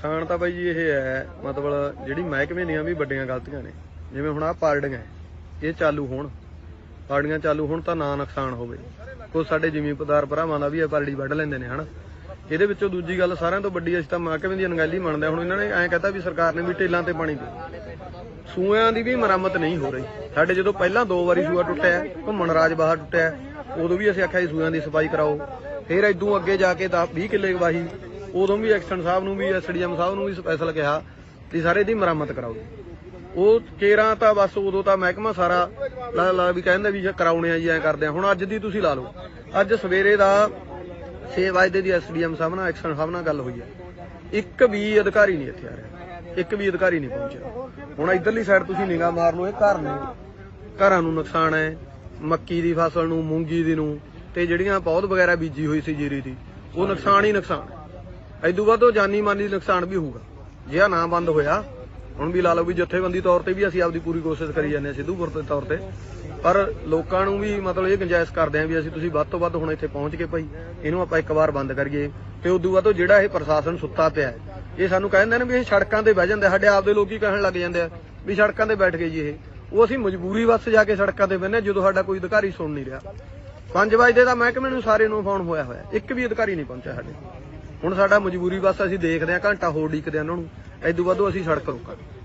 ਨੁਕਸਾਨ ਤਾਂ ਬਾਈ ਜੀ ਇਹ ਹੈ, ਮਤਲਬ ਜਿਹੜੀ ਮਹਿਕਮੇ ਦੀਆਂ ਵੀ ਵੱਡੀਆਂ ਗਲਤੀਆਂ ਨੇ, ਜਿਵੇਂ ਹੁਣ ਆ ਪਾਰਡੀਆਂ ਇਹ ਚਾਲੂ ਹੋਣ ਪਾਰਡੀਆਂ ਚਾਲੂ ਹੋਣ ਤਾਂ ਨਾ ਨੁਕਸਾਨ ਹੋਵੇ। ਕੋ ਸਾਡੇ ਜ਼ਿਮੀਂਦਾਰ ਭਰਾਵਾਂ ਦਾ ਵੀ ਇਹ ਪਾਰਟੀ ਵੱਢ ਲੈਂਦੇ ਨੇ, ਹਨਾ? ਇਹਦੇ ਵਿੱਚੋਂ ਦੂਜੀ ਗੱਲ ਸਾਰਿਆਂ ਤੋਂ ਵੱਡੀ, ਅਸੀਂ ਤਾਂ ਮਹਿਕਮੇ ਦੀ ਅਣਗਹਿਲੀ ਮੰਨਦੇ ਹੁਣ ਇਹਨਾਂ ਨੇ ਐਂ ਕਹਤਾ ਵੀ ਸਰਕਾਰ ਨੇ ਵੀ ਟੇਲਾਂ ਤੇ ਪਾਣੀ ਦੇ ਸੂਆਂ ਦੀ ਵੀ ਮੁਰੰਮਤ ਨਹੀਂ ਹੋ ਰਹੀ। ਸਾਡੇ ਜਦੋਂ ਪਹਿਲਾਂ ਦੋ ਵਾਰੀ ਸੂਆ ਟੁੱਟਿਆ, ਘੁੰਮਣ ਰਾਜ ਬਾਹਰ ਟੁੱਟਿਆ, ਉਦੋਂ ਵੀ ਅਸੀਂ ਆਖਿਆ ਸੀ ਦੀ ਸਫ਼ਾਈ ਕਰਾਓ। ਫਿਰ ਇਦੋਂ ਅੱਗੇ ਜਾ ਕੇ 10 20 ਕਿੱਲੇ ਵਾਹੀ ਉਦੋਂ ਵੀ ਐਕਸ਼ਨ ਸਾਹਿਬ ਨੂੰ ਵੀ, ਐਸਡੀਐਮ ਸਾਹਿਬ ਨੂੰ ਵੀ ਸਪੈਸ਼ਲ ਕਿਹਾ ਵੀ ਸਾਰੇ ਦੀ ਮੁਰੰਮਤ ਕਰਾਓ। ਉਹ ਕੇਰਾਂ ਤਾਂ ਬਸ ਉਦੋਂ ਤਾਂ ਮਹਿਕਮਾ ਸਾਰਾ ਲਾ ਲਾ ਵੀ ਕਹਿੰਦਾ ਵੀ ਕਰਾਉਣੇ ਆ ਜੀ, ਐ ਕਰਦੇ ਆ। ਹੁਣ ਅੱਜ ਦੀ ਤੁਸੀਂ ਲਾ ਲਓ। ਅੱਜ ਸਵੇਰੇ ਦਾ 6 ਵਜੇ ਦੀ ਐਸਡੀਐਮ ਸਾਹਿਬ ਨਾਲ ਐਕਸ਼ਨ ਸਾਹਿਬ ਨਾਲ ਗੱਲ ਹੋਈ ਹੈ ਇੱਕ ਵੀ ਅਧਿਕਾਰੀ ਨਹੀਂ ਇੱਥੇ ਆ ਰਿਹਾ। ਇੱਕ ਵੀ ਅਧਿਕਾਰੀ ਨਹੀਂ ਪਹੁੰਚਿਆ। ਹੁਣ ਇਧਰਲੀ ਸਾਈਡ ਤੁਸੀਂ ਨਿਗਾਹ ਮਾਰ ਲਓ, ਇਹ ਘਰ ਨੇ। ਘਰਾਂ ਨੂੰ ਨੁਕਸਾਨ ਹੈ। ਮੱਕੀ ਦੀ ਫਸਲ ਨੂੰ, ਮੂੰਗੀ ਦੀ ਨੂੰ ਤੇ ਜਿਹੜੀਆਂ ਪੌਦ ਵਗੈਰਾ ਬੀਜੀ ਹੋਈ ਸੀ ਜੀਰੀ ਦੀ, ਉਹ ਨੁਕਸਾਨ ਹੀ ਨੁਕਸਾਨ। ਐਦੂ ਬਾਅਦ ਉਹ ਜਾਨੀ ਮਾਨੀ ਨੁਕਸਾਨ ਵੀ ਹੋਊਗਾ। ਜੇ ਆ ਨਾ ਬੰਦ ਹੋਇਆ, ਹੁਣ ਵੀ ਲਾ ਲਓ ਵੀ ਜਥੇਬੰਦੀ ਤੌਰ ਤੇ ਵੀ ਅਸੀਂ ਆਪਦੀ ਪੂਰੀ ਕੋਸ਼ਿਸ਼ ਕਰੀ ਜਾਂਦੇ ਹਾਂ ਸਿੱਧੂਪੁਰ ਦੇ ਤੌਰ ਤੇ। ਪਰ ਲੋਕਾਂ ਨੂੰ ਵੀ ਮਤਲਬ ਇਹ ਗੁੰਜਾਇਸ਼ ਕਰਦੇ ਆਂ ਵੀ ਅਸੀਂ ਤੁਸੀਂ ਵੱਧ ਤੋਂ ਵੱਧ ਹੁਣ ਇੱਥੇ ਪਹੁੰਚ ਕੇ ਭਾਈ, ਇਹਨੂੰ ਆਪਾਂ ਇੱਕ ਵਾਰ ਬੰਦ ਕਰੀਏ। ਤੇ ਉਦੋਂ ਬਾਅਦ ਜਿਹੜਾ ਇਹ ਪ੍ਰਸ਼ਾਸਨ ਸੁੱਤਾ ਪਿਆ ਇਹ ਸਾਨੂੰ ਕਹਿੰਦੇ ਨੇ ਵੀ ਇਹ ਸੜਕਾਂ ਤੇ ਬਹਿ ਜਾਂਦੇ ਆ। ਸਾਡੇ ਆਪਦੇ ਲੋਕੀ ਕਹਿਣ ਲੱਗ ਜਾਂਦੇ ਆ ਵੀ ਸੜਕਾਂ ਤੇ ਬੈਠ ਗਏ ਜੀ ਇਹ। ਉਹ ਅਸੀਂ ਮਜਬੂਰੀ ਵੱਸ ਜਾ ਕੇ ਸੜਕਾਂ ਤੇ ਬਹਿੰਦੇ ਜਦੋਂ ਸਾਡਾ ਕੋਈ ਅਧਿਕਾਰੀ ਸੁਣ ਨਹੀਂ ਰਿਹਾ। 5 ਵਜੇ ਦਾ ਮਹਿਕਮੇ ਨੂੰ ਸਾਰੇ ਨੂੰ ਫੋਨ ਹੋਇਆ ਹੋਇਆ। ਇੱਕ ਵੀ ਅਧਿਕਾਰੀ ਨਹੀਂ ਪਹੁੰਚਿਆ ਸਾਡੇ ਹੁਣ ਸਾਡਾ ਮਜਬੂਰੀ ਵੱਸ ਅਸੀਂ ਦੇਖਦੇ ਹਾਂ ਘੰਟਾ ਹੋਰ ਡੀਕਦੇ ਹਾਂ ਉਹਨਾਂ ਨੂੰ। ਐਦੂ ਬਾਅਦ ਅਸੀਂ ਸੜਕ ਰੋਕਾਂਗੇ।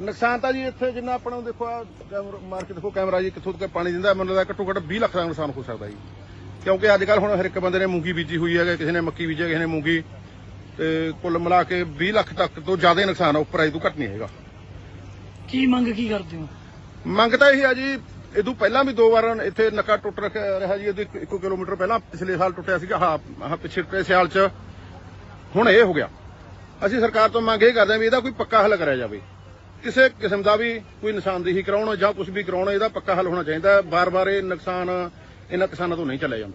ਨੁਕਸਾਨ ਤਾਂ ਜੀ ਇੱਥੇ ਜਿੰਨਾ ਆਪਾਂ ਨੂੰ ਦੇਖੋ ਆ ਮਾਰ ਕੇ ਦੇਖੋ ਕੈਮਰਾ ਜੀ ਕਿੱਥੋਂ ਤੱਕ ਪਾਣੀ ਦਿੰਦਾ ਮੈਨੂੰ ਲੱਗਦਾ ਘੱਟੋ ਘੱਟ 20 ਲੱਖ ਦਾ ਨੁਕਸਾਨ ਹੋ ਸਕਦਾ ਜੀ। ਕਿਉਂਕਿ ਅੱਜ ਕੱਲ ਹੁਣ ਹਰ ਇੱਕ ਬੰਦੇ ਨੇ ਮੂੰਗੀ ਬੀਜੀ ਹੋਈ ਹੈ ਕਿਸੇ ਨੇ ਮੱਕੀ ਬੀਜੀ ਹੈ ਕਿਸੇ ਨੇ ਮੂੰਗੀ। ਤੇ ਕੁੱਲ ਮਿਲਾ ਕੇ 20 ਲੱਖ ਤੱਕ ਤੋਂ ਜ਼ਿਆਦਾ ਨੁਕਸਾਨ ਆ ਉੱਪਰ ਅਜੇ ਤੋਂ ਘੱਟ ਨਹੀਂ ਹੈਗਾ। ਕੀ ਮੰਗ ਕੀ ਕਰਦੇ ਹੋ? ਮੰਗ ਤਾਂ ਇਹ ਆ ਜੀ ਇਦੋਂ ਪਹਿਲਾਂ ਵੀ ਦੋ ਵਾਰ ਇੱਥੇ ਨੱਕਾ ਟੁੱਟ ਰਿਹਾ ਜੀ, ਇਹਦੇ 1 ਕਿਲੋਮੀਟਰ ਪਹਿਲਾਂ ਪਿਛਲੇ ਸਾਲ ਟੁੱਟਿਆ ਸੀਗਾ। ਹਾਂ ਹਾਂ ਪਿਛਲੇ ਸਾਲ ਚ। ਹੁਣ ਇਹ ਹੋ ਗਿਆ। ਅਸੀਂ ਸਰਕਾਰ ਤੋਂ ਮੰਗ ਇਹ ਕਰਦੇ ਹਾਂ ਵੀ ਇਹਦਾ ਕੋਈ ਪੱਕਾ ਹੱਲ ਕਰਿਆ ਜਾਵੇ। ਕਿਸੇ ਕਿਸਮ ਦਾ ਵੀ ਕੋਈ ਨਿਸ਼ਾਨਦੇਹੀ ਕਰਾਉਣ ਜਾਂ ਕੁਝ ਵੀ ਕਰਾਉਣ, ਇਹਦਾ ਪੱਕਾ ਹੱਲ ਹੋਣਾ ਚਾਹੀਦਾ। ਬਾਰ-ਬਾਰ ਇਹ ਨੁਕਸਾਨ ਇਹਨਾਂ ਕਿਸਾਨਾਂ ਤੋਂ ਨਹੀਂ ਚੱਲਿਆ ਜਾਂਦਾ।